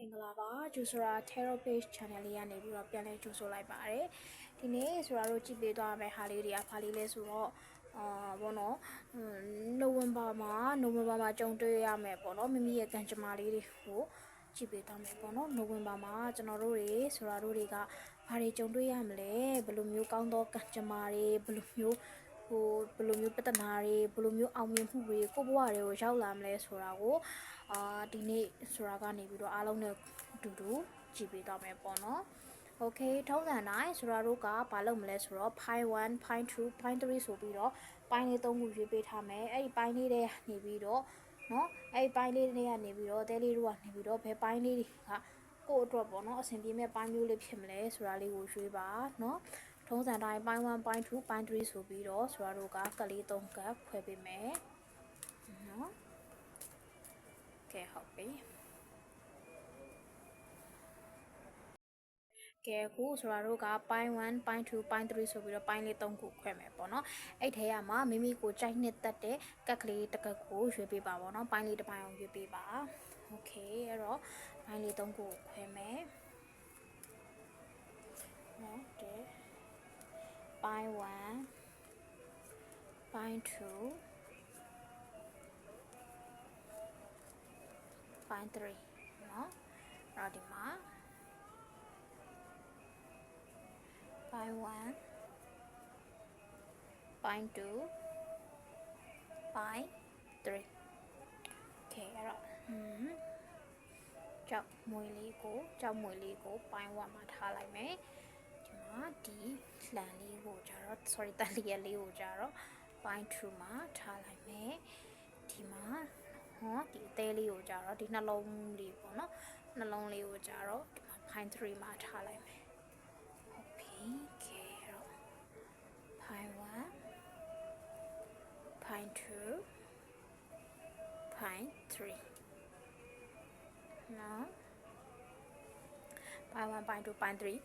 မင်္ဂလာပါဂျူဆိုရာ Tarot Page Channel လေးကနေပြီးတော့ပြန်လဲကြိုဆိုလိုက်ပါတယ်ဒီနေ့ဆိုရာတို့ကြည့်ပေးသွားမယ့်ဟာလေးတွေကဘာလေးလဲဆိုတော့အာဘောနော်နိုဝင်ဘာမှာနိုဝင်ဘာမှာကြုံတွေ့ရမယ်ပေါ့နော်မိမိရဲ့ကံကြမ္မာလေးတွေကိုကြည့်ပေးသွားမယ်ပေါ့နော်နိုဝင်ဘာမှာကျွန်တော်တို့တွေဆိုရာတို့တွေကဘာတွေကြုံတွေ့ရမလဲဘယ်လိုမျိုးကောင်းသောကံကြမ္မာတွေဘယ်လိုမျိုးဟိုဘယ်လိုမျိုးပြဿနာတွေဘယ်လိုမျိုးအောင်မြင်မှုတွေကိုယ့်ဘဝတွေကိုရောက်လာမလဲဆိုတာကို အာဒီနေ့ဆိုတာကနေပြီးတော့အားလုံးနဲ့အတူတူကြည့်ပေးသွားမယ်ပေါ့နော်။ Okay ထုံးစံတိုင်းဆိုတော့တို့ကဘာလုပ်မလဲဆိုတော့ pi 1 pi 2 pi 3ဆိုပြီးတော့ပိုင်းလေး၃ခုရွေးပေးထားမယ်။အဲ့ဒီပိုင်းလေးတွေနေပြီးတော့နော်အဲ့ဒီပိုင်းလေးတွေကနေပြီးတော့တဲလေးတို့ကနေပြီးတော့ဘယ်ပိုင်းလေးတွေကကိုယ့်အတွက်ပေါ့နော်အဆင်ပြေမဲ့ပိုင်းမျိုးလေးဖြစ်မလဲဆိုတာလေးကိုရွေးပါနော်။ထုံးစံတိုင်းပိုင်း1ပိုင်း2ပိုင်း3ဆိုပြီးတော့ဆိုတော့တို့ကကလေး၃ကပ်ခွဲပေးမယ်။နော်။ ကဲဟုတ်ပြီ။ကဲအခုဆိုတော့တို့ကပိုင်း1ပိုင်း2ပိုင်း3ဆိုပြီးတော့ပိုင်းလေး3ခုခွဲမယ်ပေါ့နော်အဲ့ထဲကမှမိမိကိုကြိုက်နှစ်သက်တဲ့ကက်ကလေးတစ်ကက်ကိုရွေးပေးပါပေါ့နော်ပိုင်းလေးတစ်ပိုင်းအောင်ရွေးပေးပါโอเคအဲ့တော့ပိုင်းလေး3ခုကိုခွဲမယ်နော်တဲ့ပိုင်း1ပိုင်း2 ပိုင်း3နော်အဲ့တော့ဒီမှာ Point 1 Point 2 Point 3 Okay အဲ့တော့ဟွန်းကြောက်မွေလေးကိုကြောက်မွေလေးကို Point 1မှာထားလိုက်မယ်ဒီမှာဒီလှန်လေးကိုကြတော့ sorry တန်လျက်လေးကိုကြတော့ Point 2မှာထားလိုက်မယ်ဒီမှာ ဟောဒီအသေးလေးကိုကြတော့ဒီနှလုံးလေးပေါ့နော်နှလုံးလေးကိုကြတော့ဒီမှာ Point 3မှာထားလိုက်မယ် Okay, pine one, pine two, pine three. Now, pine one, pine two, pine three.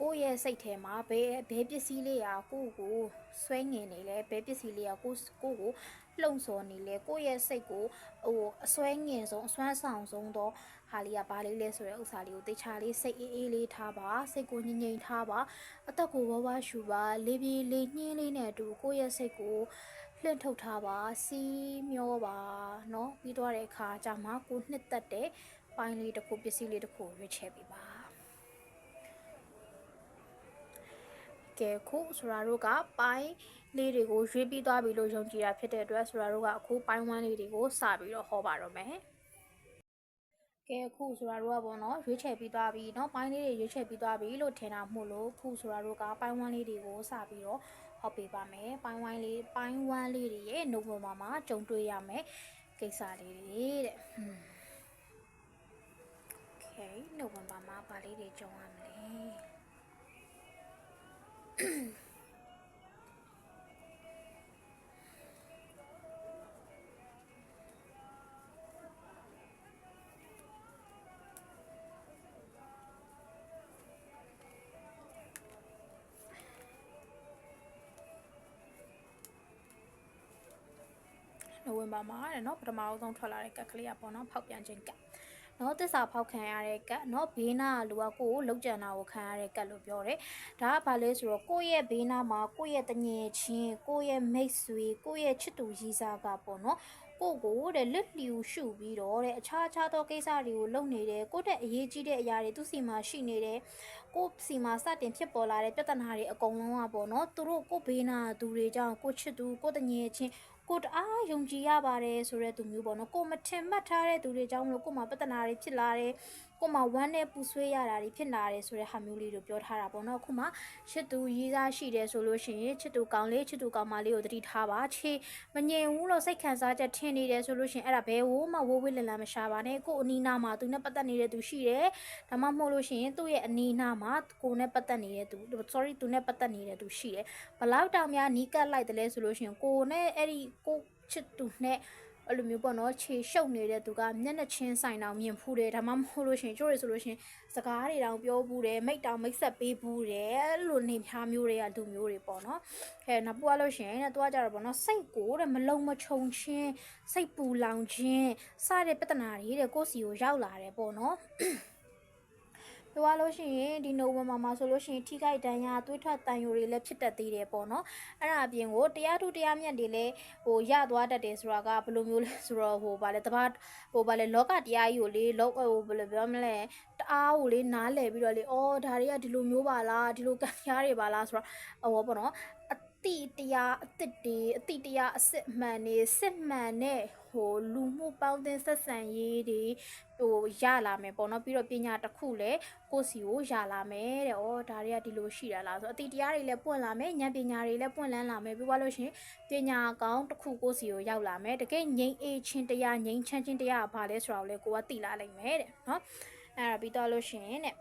ကိုယ့်ရဲ့စိတ်ထဲမှာဘယ်ဘယ်ပစ္စည်းလေးอ่ะကိုယ့်ကိုဆွဲငင်နေလဲဘယ်ပစ္စည်းလေးอ่ะကိုကိုကိုလှုံ့ဆော်နေလဲကိုယ့်ရဲ့စိတ်ကိုဟိုအဆွဲငင်ဆုံးအစွမ်းဆောင်ဆုံးတော့ဟာလေးကဘာလေးလဲဆိုတဲ့ဥစ္စာလေးကိုတေချာလေးစိတ်အေးအေးလေးထားပါစိတ်ကိုငြိမ်ငြိမ်ထားပါအသက်ကိုဝဝရှူပါလေးပြေးလေးညှင်းလေးနဲ့အတူကိုယ့်ရဲ့စိတ်ကိုလှင့်ထုတ်ထားပါစီးမျောပါเนาะပြီးတော့တဲ့အခါကျမှကိုနှစ်သက်တဲ့ပိုင်းလေးတစ်ခုပစ္စည်းလေးတစ်ခုရွေးချယ်ပေးပါ ကဲခုဆိုရာတို့ကပိုင်းလေးတွေကိုရွေးပြီးသွားပြီလို့ယုံကြည်တာဖြစ်တဲ့အတွက်ဆိုရာတို့ကအခုပိုင်းဝမ်းလေးတွေကိုစပြီးတော့ဟောပါတော့မယ်ကဲခုဆိုတာတို့ကပေါ့နော်ရွေးချယ်ပြီးသွားပြီเนาะပိုင်းလေးတွေရွေးချယ်ပြီးသွားပြီလို့ထင်တာမို့လို့ခုဆိုတာတို့ကပိုင်းဝမ်းလေးတွေကိုစပြီးတော့ဟောပေးပါမယ်ပိုင်းဝမ်းလေးပိုင်းဝမ်းလေးတွေရဲ့နိုဝင်ဘာမှာကြုံတွေ့ရမယ်ကိစ္စလေးတွေတဲ့ဟွန်းโอเคနိုဝင်ဘာမှာဗာလေးတွေကြုံရမလဲ နိုဝင်ဘာမှာတဲ့နော်ပထမအဆုံးထွက်လာတဲ့ကက်ကလေးอ่ะပေါ့နော်ဖောက်ပြန်ခြင်းကက် နော်တစ္ဆာဖောက်ခံရတဲ့ကက်နော်ဘေးနာလူကကိုကိုလောက်ကြံတာကိုခံရတဲ့ကက်လို့ပြောတယ်ဒါကဘာလဲဆိုတော့ကိုယ့်ရဲ့ဘေးနာမှာကိုယ့်ရဲ့တငယ်ချင်းကိုယ့်ရဲ့မိတ်ဆွေကိုယ့်ရဲ့ချစ်သူရည်စားကပေါ့နော်ကိုကိုတဲ့လွတ်လျူရှုပြီးတော့တဲ့အခြားအခြားသောကိစ္စတွေကိုလုပ်နေတယ်ကိုတဲ့အရေးကြီးတဲ့အရာတွေသူစီမှာရှိနေတယ်ကိုစီမှာစတင်ဖြစ်ပေါ်လာတဲ့ပြဿနာတွေအကုန်လုံးကပေါ့နော်သူတို့ကိုဘေးနာသူတွေကြောင့်ကိုချစ်သူကိုတငယ်ချင်း ကိုတအားယုံကြည်ရပါတယ်ဆိုတဲ့သူမျိုးပေါ့နော်ကိုမထင်မှတ်ထားတဲ့သူတွေကြောင့်မလို့ကိုမှပြဿနာတွေဖြစ်လာတယ် ကိုမှဝမ်းနဲ့ပူဆွေးရတာတွေဖြစ်လာတယ်ဆိုတဲ့ဟာမျိုးလေးတို့ပြောထားတာပေါ့နော်အခုမှချစ်သူရေးစားရှိတယ်ဆိုလို့ရှိရင်ချစ်သူကောင်းလေးချစ်သူကောင်းမလေးကိုတတိထားပါချေမငြိမ်ဘူးလို့စိတ်ခံစားချက်ထင်နေတယ်ဆိုလို့ရှိရင်အဲ့ဒါဘယ်ဝမှဝိုးဝိလလန်မရှာပါနဲ့ကိုအနီးနားမှာသူနဲ့ပတ်သက်နေတဲ့သူရှိတယ်ဒါမှမဟုတ်လို့ရှိရင်သူ့ရဲ့အနီးနားမှာကိုနဲ့ပတ်သက်နေတဲ့သူ sorry သူနဲ့ပတ်သက်နေတဲ့သူရှိတယ်ဘလောက်တောင်များနီးကပ်လိုက်တယ်လဲဆိုလို့ရှိရင်ကိုနဲ့အဲ့ဒီကိုချစ်သူနဲ့ အဲ့လိုမျိုးပေါ့နော်ခြေရှုပ်နေတဲ့သူကမျက်နှာချင်းဆိုင်တောင်မြင်ဖူးတယ်ဒါမှမဟုတ်လို့ရှိရင်ကျိုးရဆိုလို့ရှိရင်စကားတွေတောင်ပြောဘူးတယ်မိတ်တောင်မိတ်ဆက်ပေးဘူးတယ်အဲ့လိုနေဖြားမျိုးတွေကလူမျိုးတွေပေါ့နော်ခဲနောက်ပူရလို့ရှိရင်တဲ့သူကကြတော့ပေါ့နော်စိတ်ကိုတဲ့မလုံမချုံချင်းစိတ်ပူလောင်ခြင်းစတဲ့ပြဿနာတွေတဲ့ကိုယ့်စီကိုရောက်လာတယ်ပေါ့နော် ပြောရလို့ရှိရင်ဒီနိုဝင်ဘာမှာဆိုလို့ရှိရင်ထိခိုက်ဒဏ်ရာသွေးထွက်တန်ယိုတွေလည်းဖြစ်တတ်သေးတယ်ပေါ့နော်အဲ့ဒါအပြင်ကိုတရားထုတရားမြတ်တွေလည်းဟိုရသွားတတ်တယ်ဆိုတာကဘယ်လိုမျိုးလဲဆိုတော့ဟိုဗာလဲတပတ်ဟိုဗာလဲလောကတရားကြီးကိုလေလောဟိုဘယ်လိုပြောမလဲတအားကိုလေနားလည်ပြီးတော့လေအော်ဒါတွေကဒီလိုမျိုးပါလားဒီလိုကံရားတွေပါလားဆိုတော့ဟိုပေါ့နော်အတိတရားအစ်စ်တွေအတိတရားအစစ်မှန်နေစစ်မှန်နဲ့ဟို လူမှုပေါင်းသင်းဆက်ဆံရေးတွေဟိုရလာမယ်ပေါ့နော်ပြီးတော့ပညာတစ်ခုလည်းကိုယ့်စီကိုရလာမယ်တဲ့။ဩဒါတွေကဒီလိုရှိတာလားဆိုတော့အတိတရားတွေလည်းပွင့်လာမယ်ဉာဏ်ပညာတွေလည်းပွင့်လန်းလာမယ်ပြီးသွားလို့ရှရင်ပညာကောင်းတစ်ခုကိုယ့်စီကိုရောက်လာမယ်တကယ်ငြိမ်းအေးချင်းတရားငြိမ်းချမ်းချင်းတရားကဘာလဲဆိုတာကိုလည်းကိုကသိလာနိုင်မယ်တဲ့နော်။အဲ့ဒါပြီးတော့လို့ရှရင်တဲ့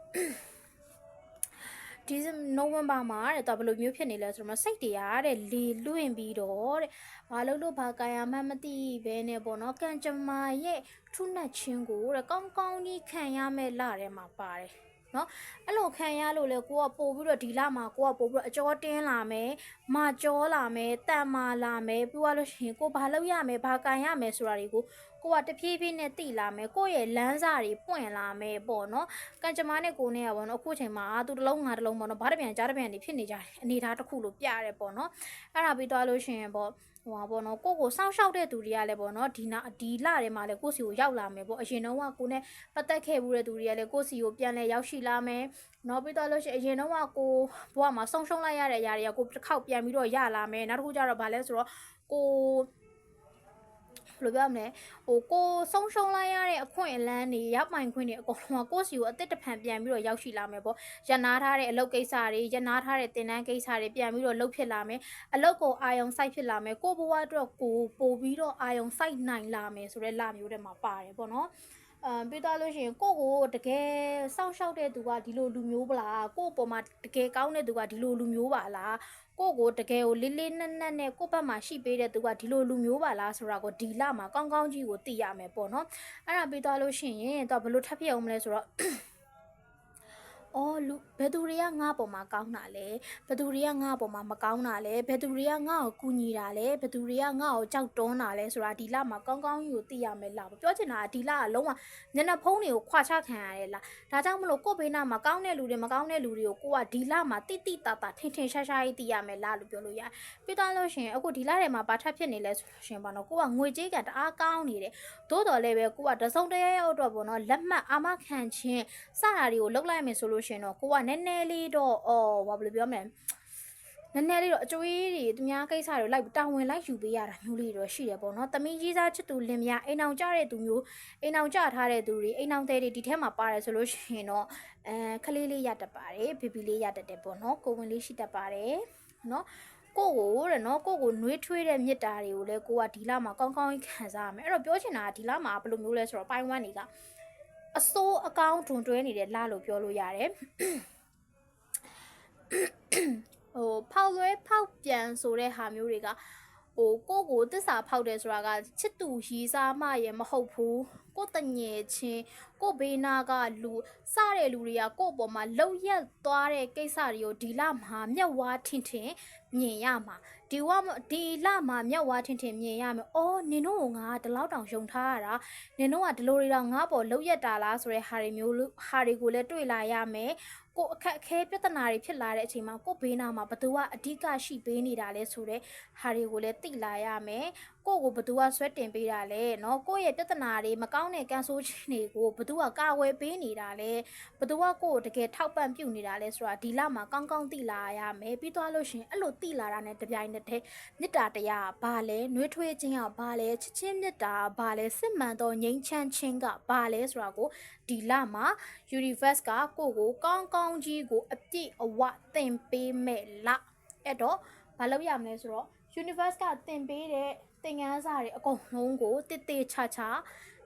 ဒီနိုဝင်ဘာမှာတဲ့တော့ဘယ်လိုမျိုးဖြစ်နေလဲဆိုတော့စိတ်တရားတဲ့လေလွင့်ပြီးတော့တဲ့ ဘာလို့လို့ဘာကာယမှမသိဘဲနဲ့ပေါ့နော်ကံကြမ္မာရဲ့ထုနှက်ချင်းကိုတဲ့ကောင်းကောင်းကြီးခံရမဲ့လထဲမှာပါတယ်နော်အဲ့လိုခံရလို့လေကိုကပို့ပြီးတော့ဒီလမှာကိုကပို့ပြီးတော့အကျော်တင်းလာမယ်မကြောလာမယ်တန်မာလာမယ်ပြီးသွားလို့ရှိရင်ကိုဘာလုပ်ရမယ်ဘာကန်ရမယ်ဆိုတာတွေကိုကိုကတဖြည်းဖြည်းနဲ့တိလာမယ်ကိုယ့်ရဲ့လမ်းစာတွေပွင့်လာမယ်ပေါ့နော်ကံကြမ္မာနဲ့ကိုနဲ့ကပေါ့နော်အခုချိန်မှာသူတစ်လုံးငါတစ်လုံးပေါ့နော်ဘာတစ်ပြန်ကြားတစ်ပြန်နေဖြစ်နေကြတယ်အနေထားတစ်ခုလို့ပြရဲပေါ့နော်အဲ့ဒါပြီးသွားလို့ရှိရင်ပေါ့ဟိုပါပေါ့နော်ကိုကိုစောင့်ရှောက်တဲ့သူတွေကလည်းပေါ့နော်ဒီနာဒီလထဲမှာလည်းကိုစီကိုရောက်လာမယ်ပေါ့အရင်တော့ကကိုနဲ့ပတ်သက်ခဲ့မှုတဲ့သူတွေကလည်းကိုစီကိုပြန်လဲရောက်ရှိလာမယ်နော်ပြီးတော့လို့ရှိရင်အရင်တော့ကကိုဘဝမှာဆုံးရှုံးလိုက်ရတဲ့အရာတွေကကိုတစ်ခေါက်ပြန်ပြီးတော့ရလာမယ်နောက်တစ်ခုကျတော့ဗာလဲဆိုတော့ကို ဘယ်လိုပြောမလဲဟိုကိုဆုံးရှုံးလိုက်ရတဲ့အခွင့်အလန်းတွေရောက်ပိုင်ခွင့်တွေအကုန်လုံးကကိုယ့်စီကိုအစ်စ်တဖန်ပြန်ပြီးတော့ရောက်ရှိလာမယ်ပေါ့ရနာထားတဲ့အလုပ်ကိစ္စတွေရနာထားတဲ့တင်တန်းကိစ္စတွေပြန်ပြီးတော့လုပ်ဖြစ်လာမယ်အလုပ်ကိုအာယုံစိုက်ဖြစ်လာမယ်ကိုဘဝအတွက်ကိုပို့ပြီးတော့အာယုံစိုက်နိုင်လာမယ်ဆိုတဲ့လမျိုးတွေမှာပါတယ်ပေါ့နော်အမ်ပြီးတော့လို့ရှိရင်ကိုကိုတကယ်စောင့်ရှောက်တဲ့သူကဒီလိုလူမျိုးပလားကို့အပေါ်မှာတကယ်ကောင်းတဲ့သူကဒီလိုလူမျိုးပါလား ကိုကိုတကယ်ကိုလေးလေးနက်နက်နဲ့ကိုယ့်ဘက်မှာရှိပေးတဲ့သူကဒီလိုလူမျိုးပါလားဆိုတာကိုဒီလမှာကောင်းကောင်းကြီးကိုသိရမယ်ပေါ့နော်အဲ့ဒါပြီးတော့လို့ရှိရင်တော့ဘယ်လိုထပ်ဖြစ်အောင်မလဲဆိုတော့ အော်လူဘယ်သူတွေကငါ့ပေါ်မှာကောင်းတာလဲဘယ်သူတွေကငါ့ပေါ်မှာမကောင်းတာလဲဘယ်သူတွေကငါ့ကိုကူညီတာလဲဘယ်သူတွေကငါ့ကိုကြောက်တွန်းတာလဲဆိုတာဒီလမှာကောင်းကောင်းကြီးကိုသိရမယ်လားပြောချင်တာကဒီလကလုံးဝညနေဖုံးတွေကိုခွာချခံရတယ်လားဒါကြောင့်မလို့ကိုယ့်ဘေးနားမှာကောင်းတဲ့လူတွေမကောင်းတဲ့လူတွေကိုကိုကဒီလမှာတိတိတတထင်ထင်ရှားရှားကြီးသိရမယ်လားလို့ပြောလို့ရတယ်ပြီးတော့လို့ရှိရင်အခုဒီလထဲမှာဘာထပ်ဖြစ်နေလဲဆိုလို့ရှိရင်ပေါ့နော်ကိုကငွေကြေးကတအားကောင်းနေတယ် သို့တော်လည်းပဲကိုကတစုံတရရောက်တော့ပေါ့နော်လက်မှတ်အာမခံခြင်းစတာတွေကိုလုတ်လိုက်မယ်ဆိုလို့ရှိရင်တော့ကိုကနည်းနည်းလေးတော့အော်ဘာလို့ပြောမလဲနည်းနည်းလေးတော့အကျွေးတွေသူများကိစ္စတွေလိုက်တာဝန်လိုက်ယူပေးရတာမျိုးလေးတော့ရှိတယ်ပေါ့နော်။တမီးကြီးစားချစ်သူလင်မယားအိမ်အောင်ကြတဲ့သူမျိုးအိမ်အောင်ကြထားတဲ့သူတွေအိမ်အောင်တဲ့တွေဒီထဲမှာပါတယ်ဆိုလို့ရှိရင်တော့အဲခလေးလေးရတတ်ပါတယ်ဘေဘီလေးရတတ်တယ်ပေါ့နော်။ကိုဝင်လေးရှိတတ်ပါတယ်နော်။ ကိုကိုတဲ့နော်ကိုကိုနှွေးထွေးတဲ့မြစ်တာတွေကိုလည်းကိုကဒီလမှာကောင်းကောင်းခံစားရမယ်အဲ့တော့ပြောချင်တာကဒီလမှာဘယ်လိုမျိုးလဲဆိုတော့ပိုင်းဝမ်းတွေကအစိုးအကောင်းတွန်တွဲနေတဲ့လလို့ပြောလို့ရတယ်ဟိုဖောက်လွဲဖောက်ပြန်ဆိုတဲ့ဟာမျိုးတွေကဟိုကိုကိုတစ္ဆာဖောက်တယ်ဆိုတာကချစ်သူရီစားမှရမဟုတ်ဘူးကိုတငယ်ချင်း ကိုဘေးနာကလူစတဲ့လူတွေကကို့ပေါ်မှာလှုပ်ရက်သွားတဲ့ကိစ္စတွေကိုဒီလမှာမျက်ဝါးထင်ထင်မြင်ရမှာဒီဝဒီလမှာမျက်ဝါးထင်ထင်မြင်ရမယ်။အော်နင်တို့ကငါဒီလောက်တောင်ယုံထားရတာ။နင်တို့ကဒီလိုတွေတော့ငါ့ပေါ်လှုပ်ရက်တာလားဆိုတဲ့ဟာတွေမျိုးဟာတွေကိုလည်းတွေ့လာရမယ်။ကိုအခက်အခဲပြဿနာတွေဖြစ်လာတဲ့အချိန်မှာကိုဘေးနာမှာဘသူကအဓိကရှိပေးနေတာလဲဆိုတဲ့ဟာတွေကိုလည်းသိလာရမယ်ကိုကိုဘသူကဆွဲတင်ပေးတာလဲเนาะကိုရဲ့ပြဿနာတွေမကောင်းတဲ့ကန်ဆိုးခြင်းတွေကိုဘ သူကကာဝယ်ပေးနေတာလဲဘသူကကိုကိုတကယ်ထောက်ပံ့ပြုနေတာလဲဆိုတာဒီလမှာကောင်းကောင်းသိလာရမယ်ပြီးသွားလို့ရှင်အဲ့လိုသိလာတာနဲ့တပြိုင်နက်တည်းမေတ္တာတရားဘာလဲနှွေးထွေးခြင်းကဘာလဲချစ်ချင်းမေတ္တာဘာလဲစစ်မှန်သောငြိမ်းချမ်းခြင်းကဘာလဲဆိုတာကိုဒီလမှာ Universe ကကိုကိုကောင်းကောင်းကြီးကိုအပြည့်အဝသင်ပေးမဲ့လအဲ့တော့ဘာလုပ်ရမလဲဆိုတော့ Universe ကသင်ပေးတဲ့သင်ခန်းစာတွေအကုန်လုံးကိုတည်တည်ချာချာ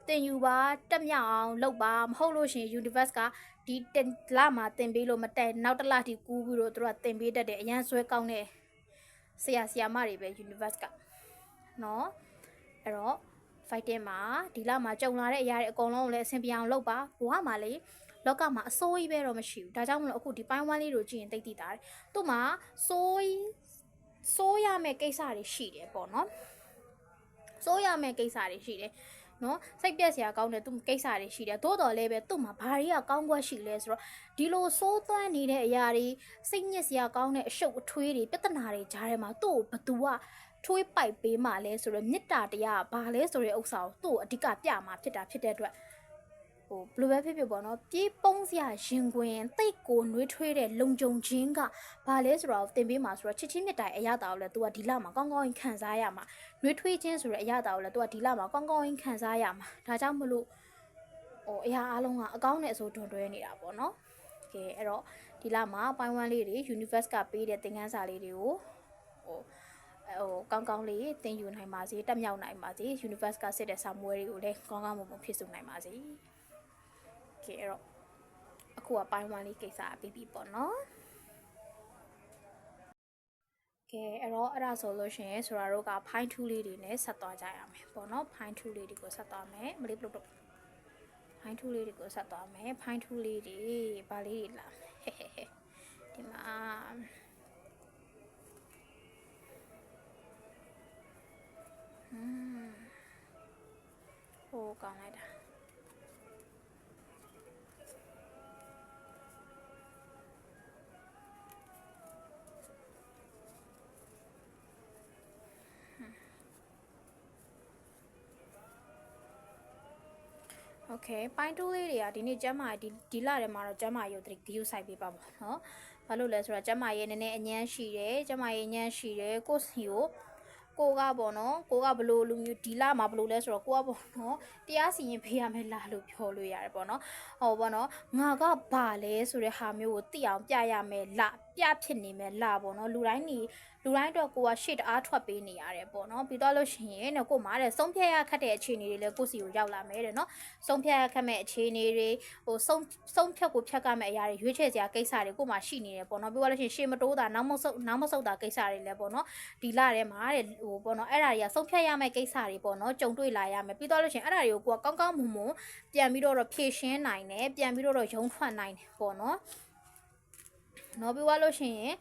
သင်ယူပါတက်မြောက်အောင်လုပ်ပါမဟုတ်လို့ရှင် universe ကဒီတလမှာသင်ပေးလို့မတက်နောက်တစ်လထိကူးပြီးတော့သူတို့ကသင်ပေးတတ်တယ်အရန်ဆွဲကောင်းတဲ့ဆရာဆရာမတွေပဲ universe ကနော်အဲ့တော့ fighting မှာဒီလမှာကြုံလာတဲ့အရာတွေအကုန်လုံးကိုလည်းအဆင်ပြေအောင်လုပ်ပါဘဝမှာလေလောကမှာအစိုးရပဲတော့မရှိဘူးဒါကြောင့်မလို့အခုဒီပိုင်းဝမ်းလေးတို့ကြည့်ရင်တိတ်တိတာတယ်သူ့မှာစိုးစိုးရမယ့်ကိစ္စတွေရှိတယ်ပေါ့နော်စိုးရမယ့်ကိစ္စတွေရှိတယ် နော်စိတ်ပြက်စရာကောင်းတဲ့သူကိစ္စတွေရှိတယ်သို့တော်လည်းပဲသူ့မှာဘာတွေကကောင်းကွက်ရှိလဲဆိုတော့ဒီလိုစိုးသွမ်းနေတဲ့အရာတွေစိတ်ညစ်စရာကောင်းတဲ့အရှုပ်အထွေးတွေပြဿနာတွေကြားထဲမှာသူ့ကိုဘသူကထွေးပိုက်ပေးမှလဲဆိုတော့မေတ္တာတရားကဘာလဲဆိုတဲ့ဥစ္စာကိုသူ့ကိုအဓိကပြမှာဖြစ်တာဖြစ်တဲ့အတွက် ဟိုဘယ်လိုပဲဖြစ်ဖြစ်ပေါ့နော်ပြေးပုံးစရာရင်ခွင်တိတ်ကိုနှွေးထွေးတဲ့လုံကြုံခြင်းကဘာလဲဆိုတော့တင်ပေးမှာဆိုတော့ချစ်ချင်းမြတ်တိုင်အရတာကိုလည်း तू ကဒီလမှာကောင်းကောင်းခံစားရမှာနှွေးထွေးခြင်းဆိုတဲ့အရတာကိုလည်း तू ကဒီလမှာကောင်းကောင်းခံစားရမှာဒါကြောင့်မလို့ဟိုအရာအလုံးကအကောင်းနဲ့အဆိုးတွန်တွဲနေတာပေါ့နော်ကဲအဲ့တော့ဒီလမှာပိုင်းဝမ်းလေးတွေ universe ကပေးတဲ့သင်ခန်းစာလေးတွေကိုဟိုဟိုကောင်းကောင်းလေးသင်ယူနိုင်ပါစေတက်မြောက်နိုင်ပါစေ universe ကစစ်တဲ့စာမွေးတွေကိုလည်းကောင်းကောင်းမွန်မွန်ဖြစ်စုနိုင်ပါစေ ကဲအဲ့တော့အခုကပိုင်းဝမ်းလေးကိစ္စအပြီးပြီပေါ့နော်ကဲအဲ့တော့အဲ့ဒါဆိုလို့ရှိရင်ဆိုတော့တို့ကဖိုင်းထူးလေးတွေနဲ့ဆက်သွားကြရမယ်ပေါ့နော်ဖိုင်းထူးလေးတွေကိုဆက်သွားမယ်မလေးပလုတ်တော့ဖိုင်းထူးလေးတွေကိုဆက်သွားမယ်ဖိုင်းထူးလေးတွေဗာလေးတွေလာဟဲ့ဟဲ့ဟဲ့ဒီမှာอืมဟိုကောင်းလိုက်တာ okay ပိုင်း2လေးတွေကဒီနေ့ကျမ်းမာဒီဒီလထဲမှာတော့ကျမ်းမာရုပ်တရီဂယူဆိုင်ပေးပါပါနော်ဘာလို့လဲဆိုတော့ကျမ်းမာရဲ့နည်းနည်းအညံ့ရှိတယ်ကျမ်းမာရဲ့ညံ့ရှိတယ်ကိုစီကိုကိုကပေါ့နော်ကိုကဘလို့လူမျိုးဒီလာမှာဘလို့လဲဆိုတော့ကိုကပေါ့နော်တရားစီရင်ဖေးရမယ်လားလို့ပြောလို့ရတယ်ပေါ့နော်ဟောပေါ့နော်ငါကဘာလဲဆိုတဲ့ဟာမျိုးကိုသိအောင်ပြရမယ်လား ပြဖြစ်နေမယ်လားပေါ့နော်လူတိုင်းနေလူတိုင်းအတွက်ကိုကရှေ့တအားထွက်ပေးနေရတယ်ပေါ့နော်ပြီးတော့လို့ရှိရင်တဲ့ကိုမှတဲ့ဆုံးဖြတ်ရခက်တဲ့အခြေအနေတွေလည်းကိုစီကိုရောက်လာမယ်တဲ့နော်ဆုံးဖြတ်ရခက်မဲ့အခြေအနေတွေဟိုဆုံးဆုံးဖြတ်ကိုဖြတ်ကမဲ့အရာတွေရွေးချယ်စရာကိစ္စတွေကိုမှရှိနေတယ်ပေါ့နော်ပြီးတော့လို့ရှိရင်ရှေ့မတိုးတာနောက်မဆုတ်နောက်မဆုတ်တာကိစ္စတွေလည်းပေါ့နော်ဒီလထဲမှာတဲ့ဟိုပေါ့နော်အဲ့ဒါတွေကဆုံးဖြတ်ရမယ့်ကိစ္စတွေပေါ့နော်ကြုံတွေ့လာရမယ်ပြီးတော့လို့ရှိရင်အဲ့ဒါတွေကိုကိုကကောင်းကောင်းမွန်မွန်ပြန်ပြီးတော့ဖြည့်ရှင်းနိုင်တယ်ပြန်ပြီးတော့ရုံထွက်နိုင်တယ်ပေါ့နော် နော်ပြီးသွားလို့ရှိရင်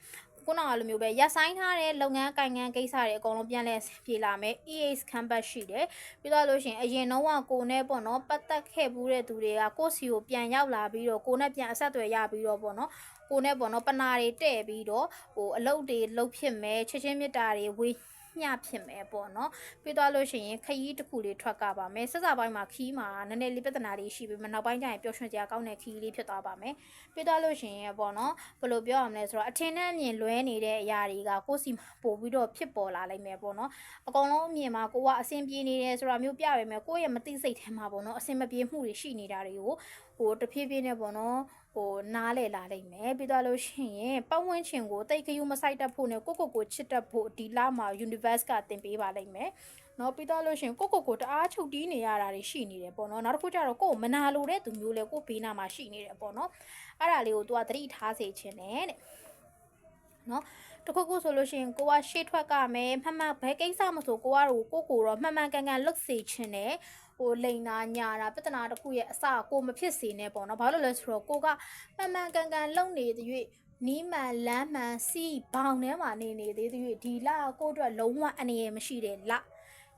ခုနကလိုမျိုးပဲရက်ဆိုင်ထားတဲ့လုပ်ငန်းကိုင်ငန်းကိစ္စတွေအကုန်လုံးပြန်လဲပြေလာမယ် EAS campus ရှိတယ်ပြီးတော့လို့ရှိရင်အရင်တော့ကကိုနဲ့ပေါ့နော်ပတ်သက်ခဲ့ဘူးတဲ့သူတွေကကိုစီကိုပြန်ရောက်လာပြီးတော့ကိုနဲ့ပြန်အဆက်အသွယ်ရပြီးတော့ပေါ့နော်ကိုနဲ့ပေါ့နော်ပနာတွေတဲ့ပြီးတော့ဟိုအလုပ်တွေလုပ်ဖြစ်မယ်ချက်ချင်းမြတ်တာတွေဝေး ညဖြစ်မယ်ပေါ့နော်ပြီးသွားလို့ရှိရင်ခရီးတစ်ခုလေးထွက်ကပါမယ်ဆက်စားပိုင်းမှာခီးမှာနည်းနည်းလေးပြဿနာလေးရှိပြီးမနောက်ပိုင်းကျရင်ပျော်ရွှင်စရာကောင်းတဲ့ခီးလေးဖြစ်သွားပါမယ်ပြီးသွားလို့ရှိရင်ပေါ့နော်ဘယ်လိုပြောရမလဲဆိုတော့အထင်နဲ့အမြင်လွဲနေတဲ့အရာတွေကကိုယ့်စီမှာပို့ပြီးတော့ဖြစ်ပေါ်လာလိမ့်မယ်ပေါ့နော်အကောင်လုံးအမြင်မှာကိုကအဆင်ပြေနေတယ်ဆိုတာမျိုးပြပေမဲ့ကိုယ့်ရဲ့မသိစိတ်ထဲမှာပေါ့နော်အဆင်မပြေမှုတွေရှိနေတာတွေကိုဟိုတဖြည်းဖြည်းနဲ့ပေါ့နော် ဟိုနားလေလာလိမ့်မယ်ပြီးတော့လို့ရှိရင်ပတ်ဝန်းကျင်ကိုတိတ်ခယူမဆိုင်တတ်ဖို့နဲ့ကိုကိုကိုချစ်တတ်ဖို့ဒီလမှာ universe ကတင်ပေးပါလိမ့်မယ်နော်ပြီးတော့လို့ရှိရင်ကိုကိုကိုတအားချုပ်တီးနေရတာတွေရှိနေတယ်ပေါ့နော်နောက်တစ်ခုကျတော့ကိုကိုမနာလိုတဲ့သူမျိုးလဲကိုဘေးနာမှာရှိနေတယ်ပေါ့နော်အဲ့ဒါလေးကို तू ကသတိထားစေချင်တယ်တဲ့နော်တခုခုဆိုလို့ရှိရင်ကိုကရှေ့ထွက်ကမယ်မှတ်မှတ်ဘယ်ကိစ္စမဆိုကိုကတော့ကိုကိုတော့မှန်မှန်ကန်ကန်လုပ်စေချင်တယ် ဟိုလိန်နာညာတာပြဿနာတစ်ခုရဲ့အစကိုမဖြစ်စေနဲ့ပေါ့နော်ဘာလို့လဲဆိုတော့ကိုကမှန်မှန်ကန်ကန်လုပ်နေတဲ့၍နီးမှန်လမ်းမှန်စီဘောင်ထဲမှာနေနေသေးသေး၍ဒီလကိုအတွက်လုံးဝအနေရမရှိတဲ့လ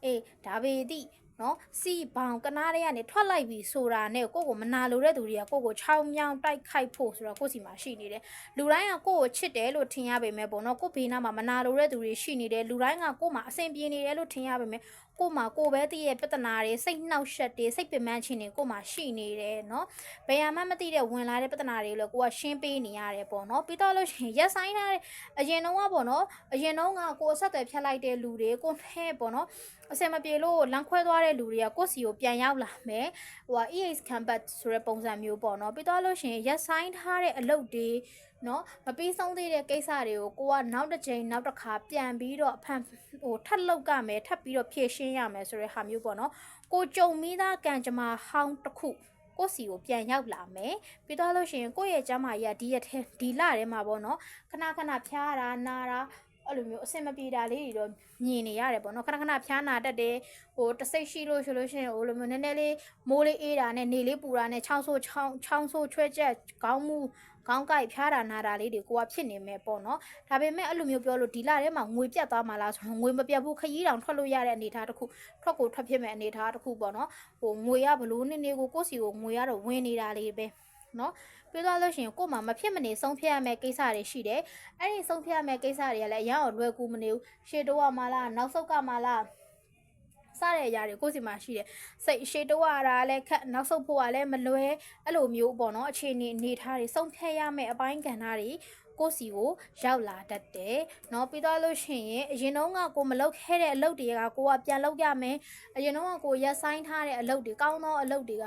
အေးဒါပေသည့်နော်စီဘောင်ကနားတွေကနေထွက်လိုက်ပြီဆိုတာနဲ့ကိုကိုမနာလိုတဲ့သူတွေကကိုကိုချောင်းမြောင်းတိုက်ခိုက်ဖို့ဆိုတော့ကိုစီမှာရှိနေတယ်လူတိုင်းကကိုကိုချစ်တယ်လို့ထင်ရပေမဲ့ပေါ့နော်ကိုဘေးနားမှာမနာလိုတဲ့သူတွေရှိနေတယ်လူတိုင်းကကိုမှာအဆင်ပြေနေတယ်လို့ထင်ရပေမဲ့ ကိုမှာကိုပဲသိရဲ့ပြဿနာတွေစိတ်နှောက်ယှက်တွေစိတ်ပင်ပန်းခြင်းတွေကိုမှာရှိနေတယ်နော်ဘယ်မှမသိတဲ့ဝင်လာတဲ့ပြဿနာတွေကိုလည်းကိုကရှင်းပေးနေရတယ်ပေါ့နော်ပြီးတော့လို့ရှိရင်ရက်ဆိုင်ထားတဲ့အရင်တော့ကပေါ့နော်အရင်တော့ကကိုအဆက်အသွယ်ဖြတ်လိုက်တဲ့လူတွေကိုနဲ့ပေါ့နော်အစင်မပြေလို့လမ်းခွဲသွားတဲ့လူတွေကကိုယ့်စီကိုပြန်ရောက်လာမယ်ဟိုက EH campus ဆိုတဲ့ပုံစံမျိုးပေါ့နော်ပြီးတော့လို့ရှိရင်ရက်ဆိုင်ထားတဲ့အလုပ်တွေ နော်မပြီးဆုံးသေးတဲ့ကိစ္စတွေကိုကိုကနောက်တစ်ချိန်နောက်တစ်ခါပြန်ပြီးတော့အဖန်ဟိုထပ်လောက်ကမယ်ထပ်ပြီးတော့ဖြည့်ရှင်းရမယ်ဆိုတဲ့ဟာမျိုးပေါ့နော်ကိုကြုံမိသားကံကြမ္မာဟောင်းတစ်ခုကိုစီကိုပြန်ရောက်လာမယ်ပြီးတော့လို့ရှိရင်ကိုယ့်ရဲ့ကျမ်းမာရေးကဒီရက်ထဲဒီလထဲမှာပေါ့နော်ခဏခဏဖျားတာနာတာဟအဲ့လိုမျိုးအဆင်မပြေတာလေးတွေတော့မြင်နေရတယ်ပေါ့နော်ခဏခဏဖျားနာတတ်တယ်ဟိုတစိတ်ရှိလို့ဆိုလို့ရှိရင်ဟိုလိုမျိုးနည်းနည်းလေးမိုးလေးအေးတာနဲ့နေလေးပူတာနဲ့ချောင်းဆိုးချောင်းချောင်းဆိုးချွဲချက်ခေါင်းမူ ခေါင်းကိုက်ဖျားတာနာတာလေးတွေကိုကဖြစ်နေမယ်ပေါ့နော်ဒါပေမဲ့အဲ့လိုမျိုးပြောလို့ဒီလထဲမှာငွေပြတ်သွားမှလားဆိုတော့ငွေမပြတ်ဘူးခရီးတောင်ထွက်လို့ရတဲ့အနေအထားတစ်ခုထွက်ကိုထွက်ဖြစ်မဲ့အနေအထားတစ်ခုပေါ့နော်ဟိုငွေရဘလို့နေနေကိုကိုယ့်စီကိုငွေရတော့ဝင်နေတာလေးပဲနော်ပြောသွားလို့ရှိရင်ကို့မှာမဖြစ်မနေဆုံးဖြတ်ရမယ့်ကိစ္စတွေရှိတယ်။အဲ့ဒီဆုံးဖြတ်ရမယ့်ကိစ္စတွေကလည်းအရင်ကလွယ်ကူမနေဘူး။ရှေ့တော့မှလားနောက်ဆုတ်ကမှလား စတဲ့အရာတွေကိုယ့်စီမှာရှိတယ်။စိတ်ရှေ့တော့ရတာလည်းခက်နောက်ဆုတ်ဖို့ကလည်းမလွယ်အဲ့လိုမျိုးပေါ့နော်အခြေအနေအနေထားတွေဆုံးဖြတ်ရမယ့်အပိုင်းကဏ္ဍတွေကိုယ့်စီကိုရောက်လာတတ်တယ်။နော်ပြီးတော့လို့ရှိရင်အရင်တော့ကကိုမလုပ်ခဲ့တဲ့အလုပ်တွေကကိုကပြန်လုပ်ရမယ်။အရင်တော့ကကိုရက်ဆိုင်ထားတဲ့အလုပ်တွေကောင်းသောအလုပ်တွေက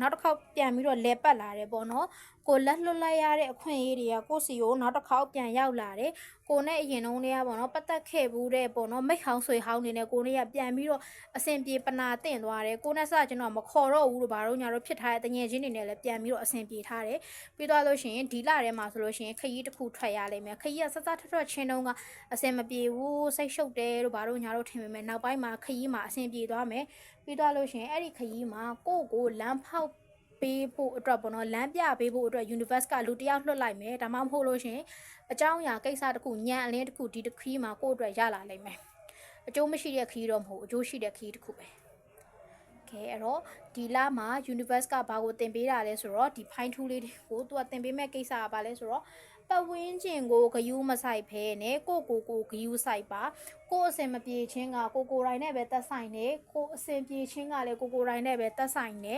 နောက်တစ်ခေါက်ပြန်ပြီးတော့လဲပတ်လာတယ်ပေါ့နော် ကိုလက်လွတ်လိုက်ရတဲ့အခွင့်အရေးတွေကကိုစီကိုနောက်တစ်ခေါက်ပြန်ရောက်လာတယ်ကိုနဲ့အရင်တုန်းကပေါ့နော်ပတ်သက်ခဲ့ဘူးတဲ့ပေါ့နော်မိတ်ဟောင်းဆွေဟောင်းနေနဲ့ကိုနဲ့ကပြန်ပြီးတော့အဆင်ပြေပနာတင့်သွားတယ်ကိုနဲ့စကျွန်တော်မခေါ်တော့ဘူးလို့ဘာလို့ညာတော့ဖြစ်ထားတဲ့တငယ်ချင်းတွေနဲ့လည်းပြန်ပြီးတော့အဆင်ပြေထားတယ်ပြီးသွားလို့ရှိရင်ဒီလထဲမှာဆိုလို့ရှိရင်ခရီးတစ်ခုထွက်ရလိမ့်မယ်ခရီးကစစထထချင်းတုန်းကအဆင်မပြေဘူးစိတ်ရှုပ်တယ်လို့ဘာလို့ညာတော့ထင်ပေမဲ့နောက်ပိုင်းမှာခရီးမှာအဆင်ပြေသွားမယ်ပြီးတော့လို့ရှရင်အဲ့ဒီခရီးမှာကိုယ့်ကိုလမ်းဖောက် ပေးဖို့အတွက်ပေါ့နော်လမ်းပြပေးဖို့အတွက် universe ကလူတစ်ယောက်လွှတ်လိုက်မယ်ဒါမှမဟုတ်လို့ရှရင်အကြောင်းအရာကိစ္စတစ်ခုညံအလင်းတစ်ခုဒီတစ်ခရီးမှာကိုယ့်အတွက်ရလာလိမ့်မယ်အကျိုးမရှိတဲ့ခရီးတော့မဟုတ်အကျိုးရှိတဲ့ခရီးတစ်ခုပဲကဲအဲ့တော့ဒီလမှာ universe ကဘာကိုတင်ပေးတာလဲဆိုတော့ဒီ fine tool လေးတွေကိုသူကတင်ပေးမဲ့ကိစ္စကဘာလဲဆိုတော့ ပတ်ဝန်းကျင်ကိုဂယူးမဆိုင်ဖဲနဲ့ကိုကိုကိုဂယူးဆိုင်ပါကိုအစင်မပြေချင်းကကိုကိုတိုင်းနဲ့ပဲတက်ဆိုင်နေကိုအစင်ပြေချင်းကလည်းကိုကိုတိုင်းနဲ့ပဲတက်ဆိုင်နေ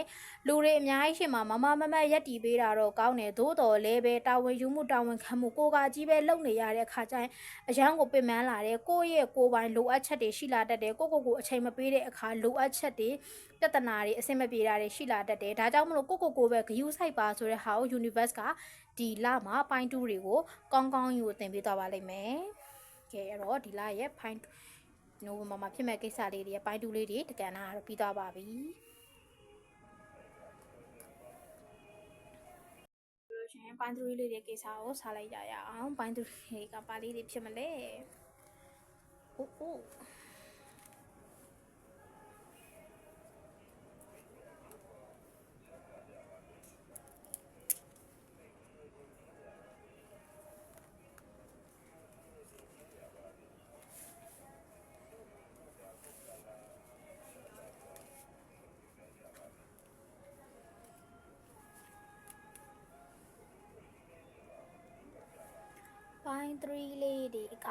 လူတွေအများကြီးရှင်မှာမမမမရက်တီပေးတာတော့ကောင်းတယ်သို့တော်လည်းပဲတာဝန်ယူမှုတာဝန်ခံမှုကိုကကြီးပဲလုပ်နေရတဲ့ခါကျရင်အရန်ကိုပင်ပန်းလာတယ်ကိုယ့်ရဲ့ကိုယ်ပိုင်လိုအပ်ချက်တွေရှိလာတတ်တယ်ကိုကိုကိုအချိန်မပေးတဲ့အခါလိုအပ်ချက်တွေပြဿနာတွေအဆင်မပြေတာတွေရှိလာတတ်တယ်ဒါကြောင့်မလို့ကိုကိုကိုပဲဂယူးဆိုင်ပါဆိုတဲ့ဟာကို universe က ဒီလမှာပိုင်းတူးတွေကိုကောင်းကောင်းယူတင်ပေးသွားပါလိမ့်မယ်ကဲအဲ့တော့ဒီလရဲ့ပိုင်းနိုဝင်ဘာမှာဖြစ်မဲ့ကိစ္စလေးတွေရဲ့ပိုင်းတူးလေးတွေတကန်နာကတော့ပြီးသွားပါပြီလို့ရှရင်ပိုင်းတူးလေးတွေကိစ္စကိုစားလိုက်ကြရအောင်ပိုင်းတူးတွေကပါလေးတွေဖြစ်မလဲဟုတ် 3လေးတွေက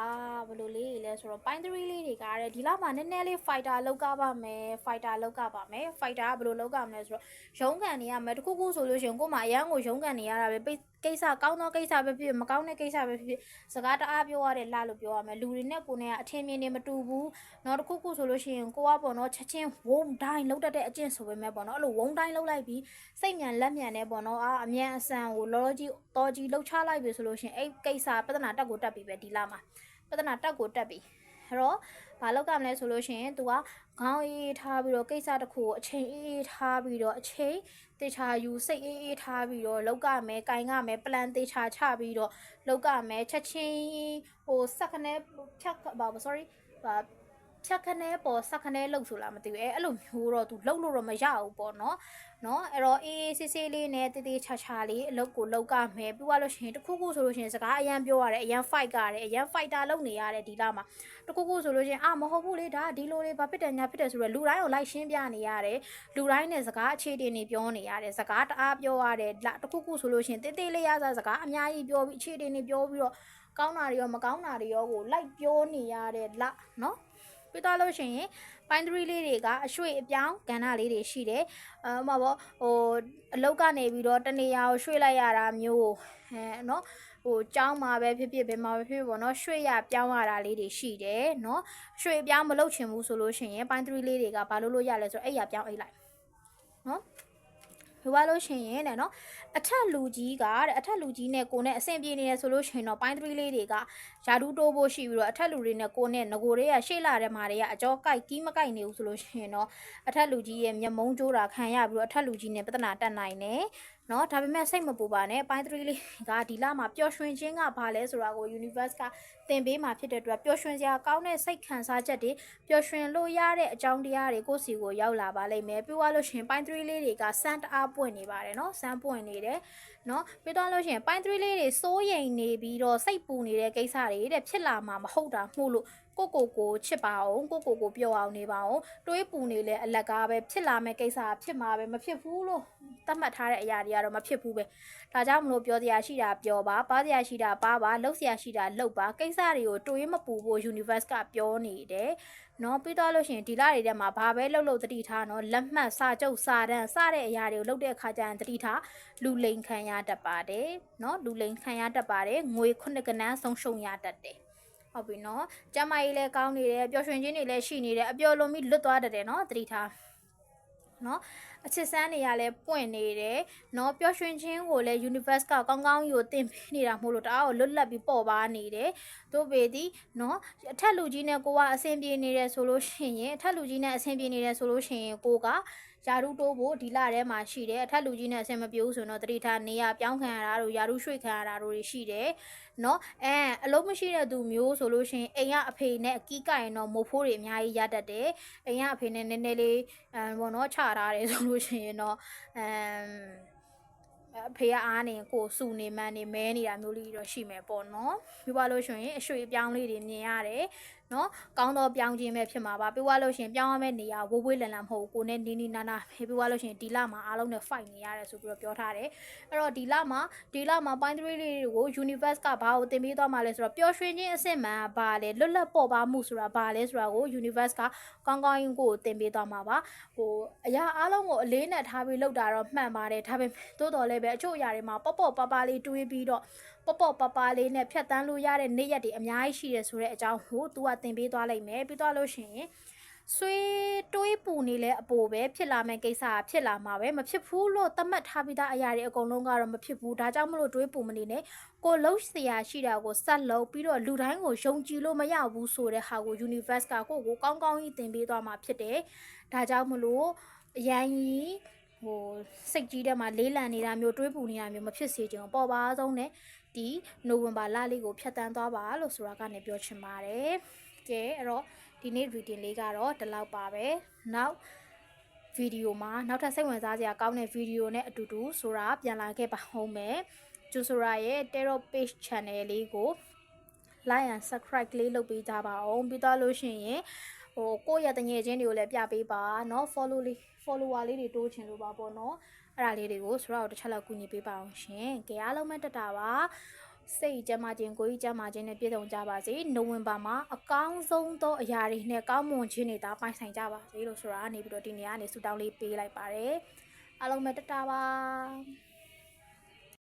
ဘယ်လိုလေးတွေလဲဆိုတော့ပိုင်း3လေးတွေကတဲ့ဒီလောက်မှနည်းနည်းလေး fighter လောက်ကပါမယ် fighter လောက်ကပါမယ် fighter ကဘယ်လိုလောက်ကမလဲဆိုတော့ရုံးကန်နေရမယ်တခုခုဆိုလို့ရှိရင်ကို့မှာအရန်ကိုရုံးကန်နေရတာပဲပိတ်ကိစ္စကောင်းသောကိစ္စပဲဖြစ်မကောင်းတဲ့ကိစ္စပဲဖြစ်ဖြစ်စကားတအားပြောရတဲ့လာလို့ပြောရမယ်လူတွေနဲ့ပုံနဲ့ကအထင်မြင်နေမတူဘူးနောက်တစ်ခုခုဆိုလို့ရှိရင်ကိုကပေါ့နော်ချက်ချင်းဝုံတိုင်းလောက်တတ်တဲ့အကျင့်ဆိုပေမဲ့ပေါ့နော်အဲ့လိုဝုံတိုင်းလောက်လိုက်ပြီးစိတ်မြန်လက်မြန်နဲ့ပေါ့နော်အာအမြန်အဆန်ကိုလောလောကြီးတော်ကြီးလှုပ်ချလိုက်ပြီဆိုလို့ရှိရင်အဲ့ကိစ္စပြဿနာတက်ကိုတက်ပြီပဲဒီလာမှာပြဿနာတက်ကိုတက်ပြီအဲ့တော့ ဘာလောက်ကမလဲဆိုလို့ရှိရင် तू ကခေါင်းအေးအေးထားပြီးတော့ကိစ္စတစ်ခုကိုအချိန်အေးအေးထားပြီးတော့အချိန်တေချာယူစိတ်အေးအေးထားပြီးတော့လောက်ကမယ်၊ကင်ကမယ် plan တေချာချပြီးတော့လောက်ကမယ်ချက်ချင်းဟိုစက္ကနဲဖြတ်ဘာ sorry ဘာ ဖြတ်ခနဲပေါ်စက္ကနဲလောက်ဆိုလားမသိဘူးအဲအဲ့လိုမျိုးတော့ तू လောက်လို့တော့မရဘူးပေါ့နော်နော်အဲ့တော့အေးအေးဆေးဆေးလေးနဲ့တေးသေးချာချာလေးအလုပ်ကိုလောက်ကမယ်ပြီးသွားလို့ရှိရင်တခုခုဆိုလို့ရှိရင်စကားအရန်ပြောရတယ်အရန် fight ကြရတယ်အရန် fighter လုပ်နေရတယ်ဒီလားမှာတခုခုဆိုလို့ရှိရင်အာမဟုတ်ဘူးလေဒါဒီလိုလေးဘာဖြစ်တယ်ညာဖြစ်တယ်ဆိုတော့လူတိုင်းကိုလိုက်ရှင်းပြနေရတယ်လူတိုင်းနဲ့စကားအခြေတင်နေပြောနေရတယ်စကားတအားပြောရတယ်တခုခုဆိုလို့ရှိရင်တေးသေးလေးရစားစကားအများကြီးပြောပြီးအခြေတင်နေပြောပြီးတော့ကောင်းတာတွေရောမကောင်းတာတွေရောကိုလိုက်ပြောနေရတဲ့လားနော် ပြီးတော့လို့ရှိရင်ပိုင်း3လေးတွေကအရွှေ့အပြောင်းကဏ္ဍလေးတွေရှိတယ်။အမဘောဟိုအလောက်ကနေပြီးတော့တနေရာကိုရွှေ့လိုက်ရတာမျိုးအဲနော်ဟိုကြောင်းမှာပဲဖြစ်ဖြစ်ဘယ်မှာပဲဖြစ်ဖြစ်ပေါ့နော်ရွှေ့ရပြောင်းရတာလေးတွေရှိတယ်နော်ရွှေ့ပြောင်းမလုပ်ချင်ဘူးဆိုလို့ရှိရင်ပိုင်း3လေးတွေကဘာလို့လို့ရလဲဆိုတော့အဲ့ရပြောင်းအိတ်လိုက်နော်ပြောပါလို့ရှိရင်တဲ့နော်အထက်လူကြီးကတဲ့အထက်လူကြီးနဲ့ကိုနဲ့အဆင်ပြေနေတယ်ဆိုလို့ရှိရင်တော့ပိုင်း3လေးတွေကယာဒူးတိုးဖို့ရှိပြီးတော့အထက်လူတွေနဲ့ကိုနဲ့ငကိုတွေကရှေ့လာတဲ့မာတွေကအကြောကိုက်ကီးမကိုက်နေဘူးဆိုလို့ရှိရင်တော့အထက်လူကြီးရဲ့မျက်မုံးကြိုးတာခံရပြီးတော့အထက်လူကြီးနဲ့ပြဿနာတက်နိုင်တယ် เนาะဒါပေမဲ့စိတ်မပူပါနဲ့ပိုင်း3လေးကဒီလမှာပျော်ရွှင်ခြင်းကဘာလဲဆိုတာကို universe ကသင်ပေးမှာဖြစ်တဲ့အတွက်ပျော်ရွှင်စရာကောင်းတဲ့စိတ်ခံစားချက်တွေပျော်ရွှင်လို့ရတဲ့အကြောင်းတရားတွေကိုယ့်စီကိုရောက်လာပါလိမ့်မယ်ပြီးသွားလို့ရှရင်ပိုင်း3လေးတွေကစမ်းတအားပွင့်နေပါတယ်เนาะစမ်းပွင့်နေတယ် နော်ပြီးတော့လို့ရှိရင်ပိုင်း3လေးတွေစိုးရိမ်နေပြီးတော့စိတ်ပူနေတဲ့ကိစ္စတွေတဲ့ဖြစ်လာမှာမဟုတ်တာမှုလို့ ကိုကိုကိုချစ်ပါအောင်ကိုကိုကိုပြောအောင်နေပါအောင်တွေးပူနေလဲအလကားပဲဖြစ်လာမယ့်ကိစ္စဖြစ်မှာပဲမဖြစ်ဘူးလို့သတ်မှတ်ထားတဲ့အရာတွေကတော့မဖြစ်ဘူးပဲဒါကြောင့်မလို့ပြောစရာရှိတာပြောပါပါစရာရှိတာပါပါလှုပ်စရာရှိတာလှုပ်ပါကိစ္စတွေကိုတွေးမပူဖို့ universe ကပြောနေတယ်နော်ပြီးတော့လို့ရှိရင်ဒီလတွေထဲမှာဘာပဲလှုပ်လှုပ်သတိထားနော်လက်မှတ်စာချုပ်စာတမ်းစတဲ့အရာတွေကိုလှုပ်တဲ့အခါကျရင်သတိထားလူလိန်ခံရတတ်ပါတယ်နော်လူလိန်ခံရတတ်ပါတယ်ငွေခုနှစ်ကနန်းဆုံးရှုံရတတ်တယ် ဟုတ်ပြီနော်ကျမကြီးလည်းကောင်းနေတယ်ပျော်ရွှင်ခြင်းတွေလည်းရှိနေတယ်အပျော်လွန်ပြီးလွတ်သွားတတ်တယ်နော်သတိထားနော်အချစ်စမ်းတွေကလည်းပွင့်နေတယ်နော်ပျော်ရွှင်ခြင်းကိုလည်း universe ကကောင်းကောင်းယူတင်ပေးနေတာမို့လို့တအားကိုလွတ်လပ်ပြီးပေါ့ပါနေတယ်တို့ပေသည်နော်အထက်လူကြီးနဲ့ကိုကအဆင်ပြေနေတယ်ဆိုလို့ရှိရင်အထက်လူကြီးနဲ့အဆင်ပြေနေတယ်ဆိုလို့ရှိရင်ကိုကယာရုတိုးဖို့ဒီလထဲမှာရှိတယ်အထက်လူကြီးနဲ့အဆင်မပြေဘူးဆိုတော့တတိထားနေရပြောင်းခံရတာတို့ယာရုရွှေ့ခံရတာတို့တွေရှိတယ်နော်အဲအလုံးမရှိတဲ့သူမျိုးဆိုလို့ရှိရင်အိမ်ကအဖေနဲ့အကီးကရင်တော့မိုးဖိုးတွေအများကြီးရတတ်တယ်အိမ်ကအဖေနဲ့နည်းနည်းလေးအဲဘောနော်ချထားတယ်ဆိုလို့ရှိရင်တော့အမ်အဖေကအားနေကိုစူနေမှန်းနေမဲနေတာမျိုးလေးတော့ရှိမယ်ပေါ့နော်ပြပါလို့ရှိရင်အရွှေအပြောင်းလေးတွေမြင်ရတယ် နော်ကောင်းတော့ပြောင်းခြင်းပဲဖြစ်မှာပါပြပါလို့ရှိရင်ပြောင်းရမယ့်နေရာဝိုးဝေးလန်လန်မဟုတ်ဘူးကိုနဲ့နီးနီးနားနားပဲပြပါလို့ရှိရင်ဒီလမှာအားလုံးနဲ့ fight နေရတယ်ဆိုပြီးတော့ပြောထားတယ်အဲ့တော့ဒီလမှာဒီလမှာ point 3လေးတွေကို universe ကဘာကိုသင်ပေးသွားမှာလဲဆိုတော့ပျော်ရွှင်ခြင်းအစစ်မှန်ကဘာလဲလွတ်လပ်ပေါ်ပါမှုဆိုတာဘာလဲဆိုတာကို universe ကကောင်းကောင်းကိုသင်ပေးသွားမှာပါဟိုအရာအားလုံးကိုအလေးနဲ့ထားပြီးလုပ်တာတော့မှန်ပါတယ်ဒါပေမဲ့သို့တော်လည်းပဲအချို့အရာတွေမှာပေါ့ပေါ့ပါပါလေးတွေးပြီးတော့ ပေါ့ပေါ့ပပလေးနဲ့ဖြတ်တန်းလို့ရတဲ့နေ့ရက်တွေအများကြီးရှိတယ်ဆိုတဲ့အကြောင်းကိုသူကသင်ပေးသွားလိုက်မယ်ပြီးတော့လို့ရှိရင်ဆွေးတွေးပူနေလဲအပိုပဲဖြစ်လာမယ့်ကိစ္စဖြစ်လာမှာပဲမဖြစ်ဘူးလို့သတ်မှတ်ထားပြီးသားအရာတွေအကုန်လုံးကတော့မဖြစ်ဘူးဒါကြောင့်မလို့တွေးပူမနေနဲ့ကိုလှုပ်ရှားရှိတာကိုဆက်လုပ်ပြီးတော့လူတိုင်းကိုယုံကြည်လို့မရဘူးဆိုတဲ့ဟာကို universe ကကိုကိုကောင်းကောင်းကြီးသင်ပေးသွားမှာဖြစ်တယ်ဒါကြောင့်မလို့အရန်ကြီးဟိုစိတ်ကြီးတဲ့မှာလေးလံနေတာမျိုးတွေးပူနေတာမျိုးမဖြစ်စေချင်ဘူးပေါ်ပါဆုံးနဲ့ ဒီနိုဝင်ဘာလလေးကိုဖြတ်တန်းသွားပါလို့ဆိုတာကနေပြောချင်ပါတယ်ကဲအဲ့တော့ဒီနေ့ reading လေးကတော့ဒီလောက်ပါပဲနောက်ဗီဒီယိုမှာနောက်ထပ်စိတ်ဝင်စားစရာကောင်းတဲ့ဗီဒီယိုနဲ့အတူတူဆိုတာပြန်လာခဲ့ပါဦးမယ်ကျူဆိုရာရဲ့ Tarot Page Channel လေးကို like and subscribe လေးလုပ်ပေးကြပါအောင်ပြီးတော့လို့ရှိရင်ဟိုကိုယ့်ရဲ့တငယ်ချင်းတွေကိုလည်းပြပေးပါเนาะ follow လေး follower လေးတွေတိုးချင်လို့ပါပေါ့เนาะ အဲ့ဒါလေးတွေကိုဆိုတော့တစ်ချက်လောက်ကူညီပေးပါအောင်ရှင်ကြအားလုံးမဲ့တက်တာပါစိတ်ကြမ်းမာခြင်းကိုကြီးကြမ်းမာခြင်းနဲ့ပြည့်စုံကြပါစေနိုဝင်ဘာမှာအကောင်းဆုံးသောအရာတွေနဲ့ကောင်းမွန်ခြင်းတွေသာပိုင်ဆိုင်ကြပါစေလို့ဆိုတာကနေပြီးတော့ဒီနေ့ကနေဆုတောင်းလေးပေးလိုက်ပါတယ်အားလုံးပဲတက်တာပါ